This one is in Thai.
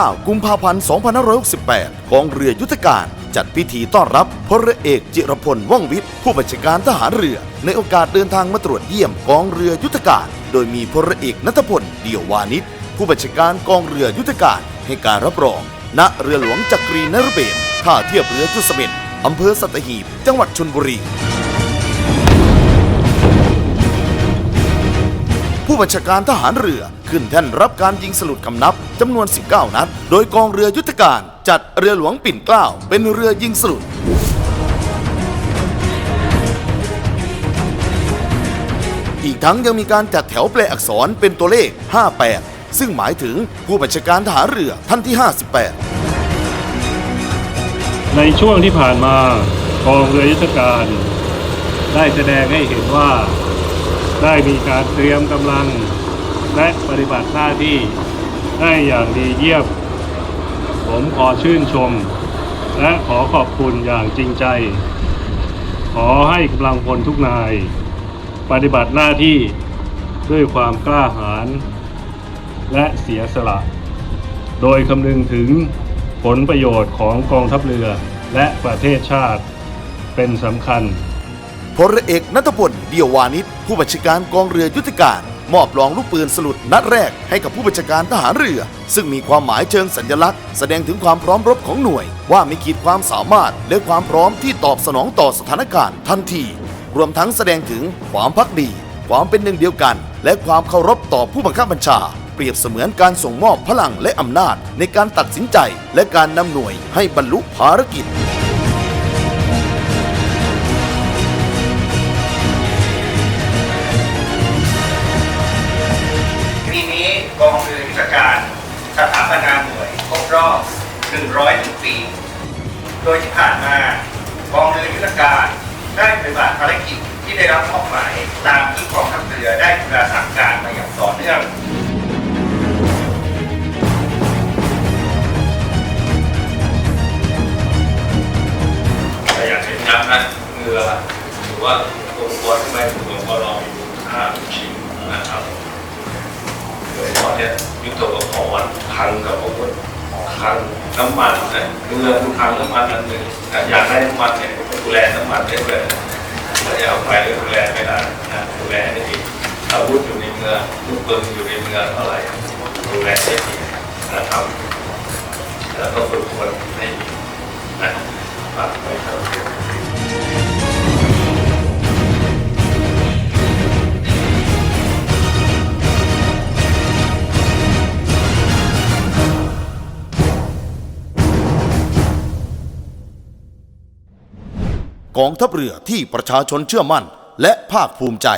9 กุมภาพันธ์ 2568กองเรือยุทธการ จัดพิธีต้อนรับพลเรือเอกจิรพลว่องวิทย์ผู้บัญชาการทหารเรือ ในโอกาสเดินทางมาตรวจเยี่ยมกองเรือยุทธการ โดยมีพลเรือเอกนัทพลเดี่ยววานิชผู้บัญชาการกองเรือยุทธการให้การรับรอง ณเรือหลวงจักรีนรเบศท่าเทียบเรือทุสเม็ดอำเภอสัตหีบ จังหวัดชลบุรี ผู้บัญชาการทหารเรือ ขึ้นแท่นรับการยิงสลุดคำนับจำนวน 19 นัด โดยกองเรือยุทธการ จัดเรือหลวงปิ่นเกล้าเป็นเรือยิงสลุดอีกทั้งยังมีการจัดแถวแปลอักษรเป็นตัวเลข 58 ซึ่งหมายถึงผู้บัญชาการทหารเรือท่านที่ 58 ในช่วงที่ผ่านมากองเรือยุทธการ ได้แสดงให้เห็นว่า ได้มีการเตรียมกำลังและปฏิบัติหน้าที่ได้อย่างดีเยี่ยม ผมขอชื่นชม และขอขอบคุณอย่างจริงใจ ขอให้กำลังพลทุกนาย ปฏิบัติหน้าที่ด้วยความกล้าหาญและเสียสละ โดยคำนึงถึงผลประโยชน์ของกองทัพเรือและประเทศชาติเป็นสำคัญ พลเรือเอกนัทพลเดียววานิชผู้บัญชาการกองเรือยุทธการ มอบรองลูกปืนสลุดนัดแรกให้กับผู้บัญชาการทหารเรือ ซึ่งมีความหมายเชิงสัญลักษณ์ แสดงถึงความพร้อมรบของหน่วย ว่ามีขีดความสามารถ และความพร้อมที่ตอบสนองต่อสถานการณ์ทันที รวมทั้งแสดงถึงความพักดี ความเป็นหนึ่งเดียวกัน และความเคารพต่อผู้บังคับบัญชาเปรียบเสมือนการส่งมอบพลังและอำนาจในการตัดสินใจ และการนำหน่วยให้บรรลุภารกิจ กองเรือยุทธการสถาปนาหน่วยครบรอบ 101 ปี โดยที่ผ่านมากองเรือยุทธการได้ปฏิบัติภารกิจที่ได้รับมอบหมายตามที่กองทัพเรือได้ประสานการมาอย่างต่อเนื่องแต่อยากเห็นยักษ์นะเรือหรือว่าองค์กรที่ไม่ถูกองค์กรเราอยู่ห้าชิ้นนะครับ โดยเฉพาะเนี่ยยุทธปกรณ์คลังกับอาวุธคลังน้ำมันนะเรือคือคลังน้ำมันอันหนึ่งนอยากได้น้ำมันเนี่ยดูแลน้ำมันได้เลยไม่ได้เอาไปดูแลไม่ได้นะดูแลได้ดีอาวุธอยู่ในเมืองลูกปืนอยู่ในเมืองเท่าไหร่ดูแลได้ดีนะครับแล้วก็ฝึกคนให้ดีนะ กองทัพเรือที่ประชาชนเชื่อมั่นและภาคภูมิใจ